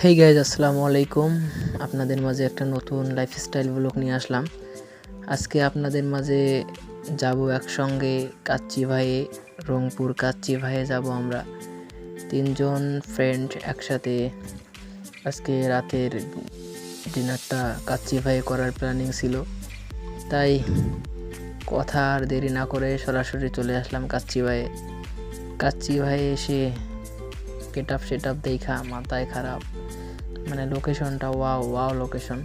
Hey guys আসসালামু আলাইকুম আপনাদের মাঝে একটা নতুন লাইফস্টাইল ব্লগ নিয়ে আসলাম। আজকে আপনাদের মাঝে যাব একসঙ্গে কাচ্চি ভাইয়ে রংপুর কাচ্চি ভাইয়ে যাব আমরা। তিনজন ফ্রেন্ড একসাথে আজকে রাতের ডিনারটা কাচ্চি ভাইয়ে করার প্ল্যানিং ছিল। তাই কথা আর দেরি না করে সরাসরি চলে আসলাম কাচ্চি ভাইয়ে কাচ্চি ভাইয়ে এসে গেট আপ সেট আপ দেখা, মাথায় খারাপ। মানে লোকেশনটা ওয়াও ওয়াও লোকেশন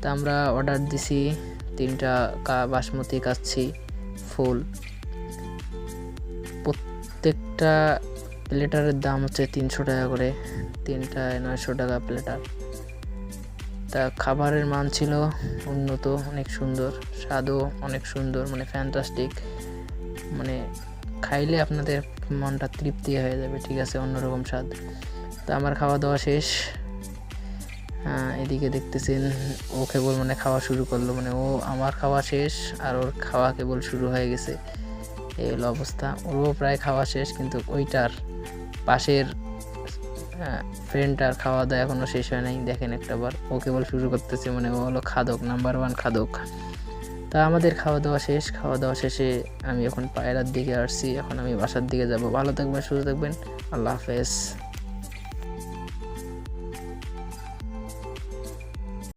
তা আমরা অর্ডার দিছি, তিনটা কা, বাসমতি কাচ্ছি, ফুল। প্রত্যেকটা প্লেটারের দাম হচ্ছে তিনশো টাকা করে, তিনটায় নয়শো টাকা প্লেটার তা খাবারের মান ছিল উন্নত, অনেক সুন্দর, স্বাদও অনেক সুন্দর মানে ফ্যান্টাস্টিক মানে খাইলে আপনাদের মনটা তৃপ্তি হয়ে যাবে, ঠিক আছে? অন্যরকম স্বাদ। তো আমার খাওয়া দাওয়া শেষ। এদিকে দেখতেছেন, ও কেবল মানে খাওয়া শুরু করল। মানে ও আমার খাওয়া শেষ আর ওর খাওয়া কেবল শুরু হয়ে গেছে। এই হলো অবস্থা। ওরও প্রায় খাওয়া শেষ, কিন্তু ওইটার পাশের ফ্রেন্ডটার খাওয়া দাওয়া এখনও শেষ হয় নাই। দেখেন একটাবার ও কেবল শুরু করতেছে মানে ও হলো খাদক নাম্বার ওয়ান খাদক। তা আমাদের খাওয়া দাওয়া শেষ খাওয়া দাওয়া শেষে আমি এখন পায়রার দিকে আসছি। এখন আমি বাসার দিকে যাব। ভালো থাকবেন, সুস্থ থাকবেন। আল্লাহ হাফেজ।